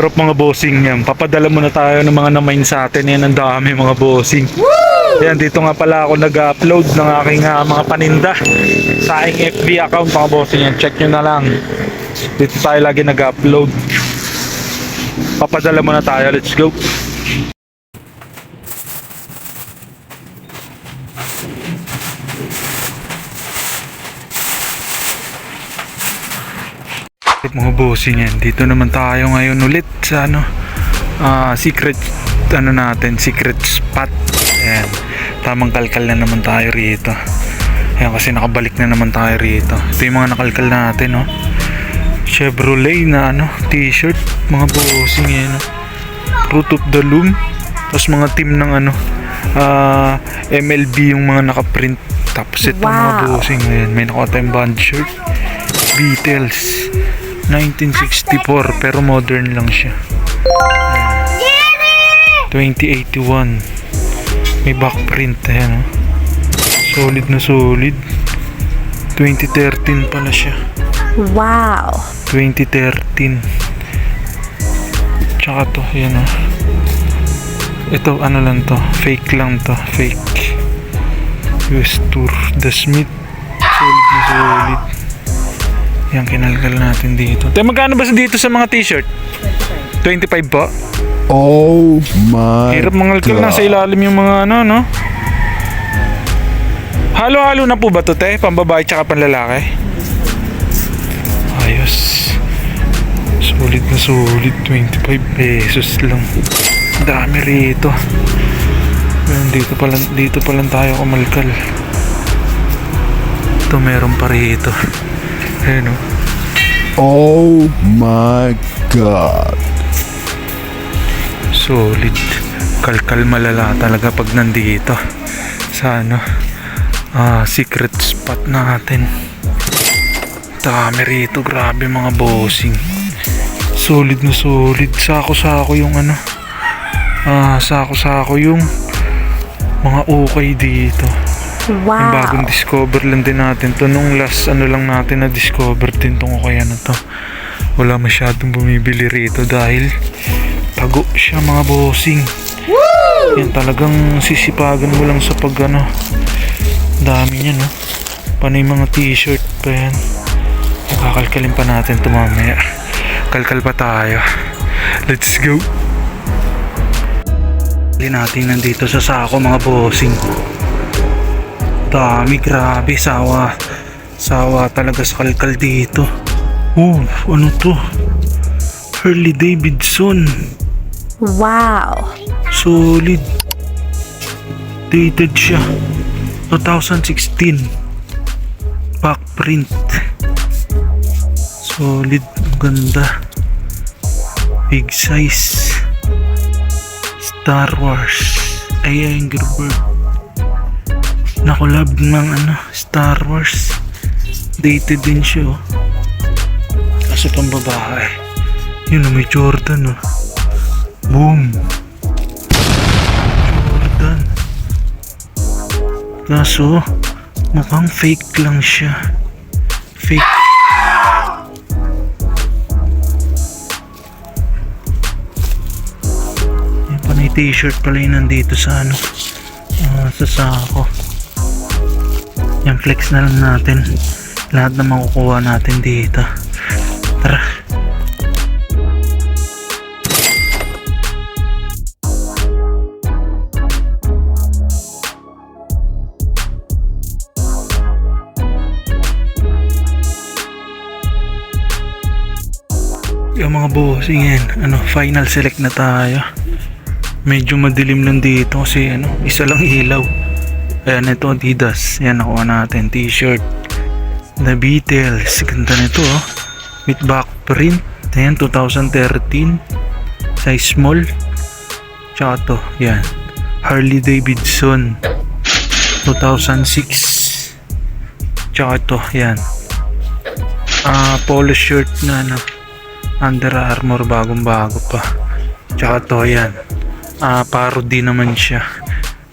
Pero mga bossing yan, papadala muna tayo ng mga namain sa atin. Yan ang dami mga bossing. Yan, dito nga pala ako nag-upload ng aking ah, mga paninda sa aking FB account mga bossing yan. Check nyo na lang. Dito tayo lagi nag-upload. Papadala muna tayo. Let's go. Mga bossing yan dito naman tayo ngayon ulit sa ano ah, secret ano natin secret spot. Ayan. Tamang kalkal na naman tayo rito. Ayan kasi nakabalik na naman tayo rito. Ito yung mga nakalkal natin no Chevrolet na ano t-shirt mga bossing yan no? Fruit of the Loom. Tapos mga team ng ano ah, MLB yung mga nakaprint. Tapos ito mga Wow. bossing ayan, may nakota yung band shirt. Beatles 1964 pero modern lang siya. 2081. May back print ayan oh. Solid na solid. 2013 pala siya. Wow. 2013. Tsaka to, yan oh. Ito, ano lang to. Fake lang to. Fake. US Tour. The Smith. Solid na solid. Yan, kinalkal natin dito. Te, magkano ba sa dito sa mga t-shirt? 25 po? Oh my Hirap mangalkal na sa ilalim yung mga ano, no? Halo-halo na po ba to, te? Pambabae tsaka panlalaki? Ayos. Solid na solid. 25 pesos lang. Dami rito. Ayun, dito pa lang, dito pa lang tayo kumalkal. Ito meron pa rito. Ayun, oh. Oh my God. solid. Kalkal malala talaga pag nandito. Sa ano ah, secret spot natin. Dami rito grabe mga bossing. Solid na solid. Sako sako yung ano. Ah, sako sako yung mga okay dito yung Wow. bagong discover lang din natin to. Nung last ano lang natin na discover din tong kaya na to. Wala masyadong bumibili rito dahil tago siya mga bossing. Yan talagang sisipagan mo lang sa pag ano dami niya no? Panay mga t-shirt pa yan? Kakalkalin pa natin ito mamaya. Kalkal pa tayo. Let's go! Dali natin nandito sa sako mga bossing dami grabe. Sawa. Sawa talaga sa kalkal dito. Oh ano to? Harley Davidson. Wow. solid. Dated siya. 2016 back print. Solid. Ganda. Big size. Star Wars. Ay Angry Bird nakulab ng ano Star Wars. Dated din siya oh. Kaso pang babae yun oh, may Jordan oh. Boom. Jordan. Kaso mukhang fake lang siya. Fake. Yan panay t-shirt pala yun nandito sa ano ah, sa sako yan flex na lang natin lahat na makukuha natin dito tara Yung mga bossing yan, ano, final select na tayo. Medyo madilim lang dito kasi ano, isa lang ilaw. Ayan, ito Adidas. Yan, nakuha natin. T-shirt. The Beatles. Ganda nito, oh. With back print. Ayan, 2013. Size small. Tsaka to, yan. Harley Davidson. 2006. Tsaka to, yan. Ah, polo shirt na ano. Under Armour bagong bago pa. Tsaka to yan. Ah, parody naman siya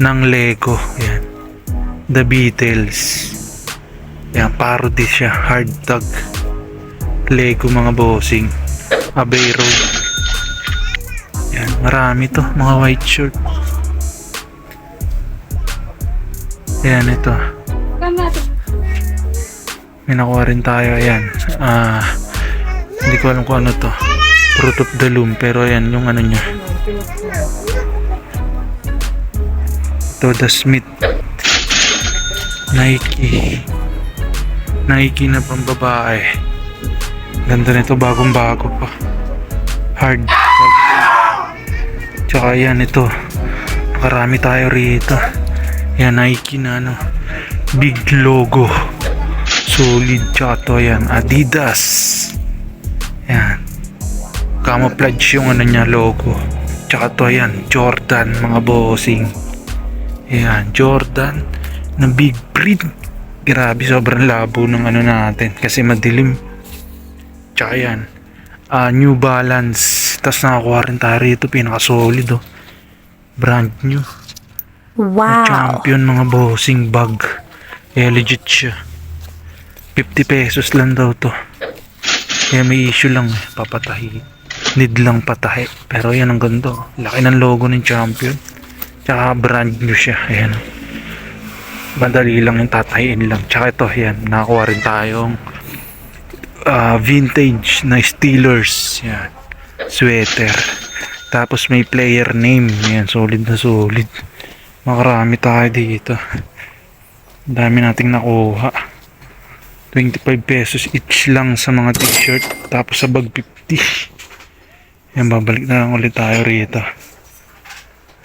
ng Lego. Yan. The Beatles. Yan, parody siya. Hard tag. Lego mga bossing. Abbey Road. Yan, marami to, mga white shirt. Yan, ito. May nakuha rin tayo, ayan. Ah, hindi ko alam kung ano to. Fruit of the Loom, pero ayan, yung ano niya. Ito, The Smith. Nike. Nike na pambabae. Ganda nito, bagong bago pa. Hard. Tsaka yan, ito. Nakarami tayo rito. Yan, Nike na ano. Big logo. Solid. Tsaka to, yan. Adidas. Yan. Camouflage yung ano niya, logo. Tsaka to, yan. Jordan, mga bossing. Yan, Jordan na big print. Grabe, sobrang labo ng ano natin kasi madilim. Tsaka yan, ah, New Balance. Tapos nakakuha rin tayo rito, pinaka-solid oh. Brand new. Wow. Champion mga bossing bag. Kaya legit siya. 50 pesos lang daw to. Kaya may issue lang eh, papatahi. Need lang patahi. Pero yan ang ganda. oh. Laki ng logo ng champion. Tsaka brand new siya. Ayan. Madali lang yung tatahiin lang. Tsaka ito, yan. Nakakuha rin tayong ah, vintage na Steelers. Yan. Sweater. Tapos may player name. Yan, solid na solid. Makarami tayo dito. Dami nating nakuha. 25 pesos each lang sa mga t-shirt. Tapos sa bag 50. Yan, babalik na lang ulit tayo rito.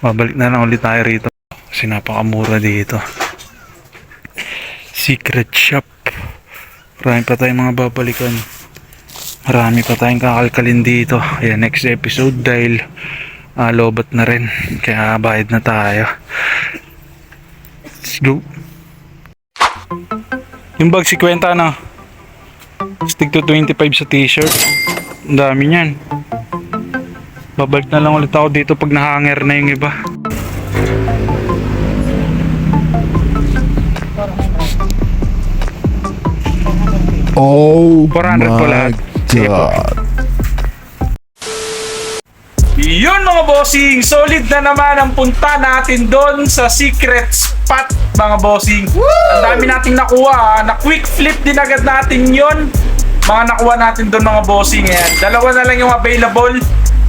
Babalik na lang ulit tayo rito. Kasi napakamura dito. Secret shop. Marami pa tayong mga babalikan. Marami pa tayong kakalkalin dito. Ayan, next episode dahil ah, lobat na rin. Kaya bayad na tayo. Let's go. Yung bag 50 na. Stick to 25 sa t-shirt. Ang dami niyan. Babalik na lang ulit ako dito pag nahanger na yung iba. Oh 400 po my lahat. Sige po. Yun mga bossing, solid na naman ang punta natin doon sa secret spot mga bossing. Ang dami nating nakuha, na quick flip din agad natin yon. Mga nakuha natin doon mga bossing. Ayan. Dalawa na lang yung available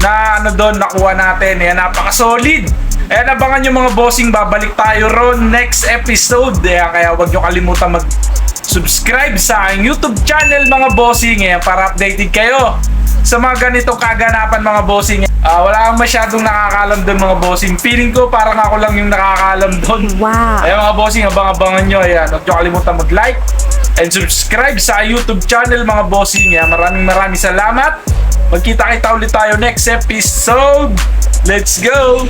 na ano doon nakuha natin. Ayan, napaka-solid. Ayan, abangan yung mga bossing. Babalik tayo ron next episode. Ayan, kaya huwag nyo kalimutan mag subscribe sa aking YouTube channel mga bossing ayan, para updated kayo sa mga ganitong kaganapan mga bossing. Ah, wala kang masyadong nakakalam doon mga bossing. Feeling ko parang ako lang yung nakakalam doon. Wow. Ayan mga bossing, abang-abangan nyo. Ayan, huwag nyo kalimutan mag-like and subscribe sa YouTube channel mga bossing. Ayan, maraming maraming salamat. Magkita-kita ulit tayo next episode. Let's go!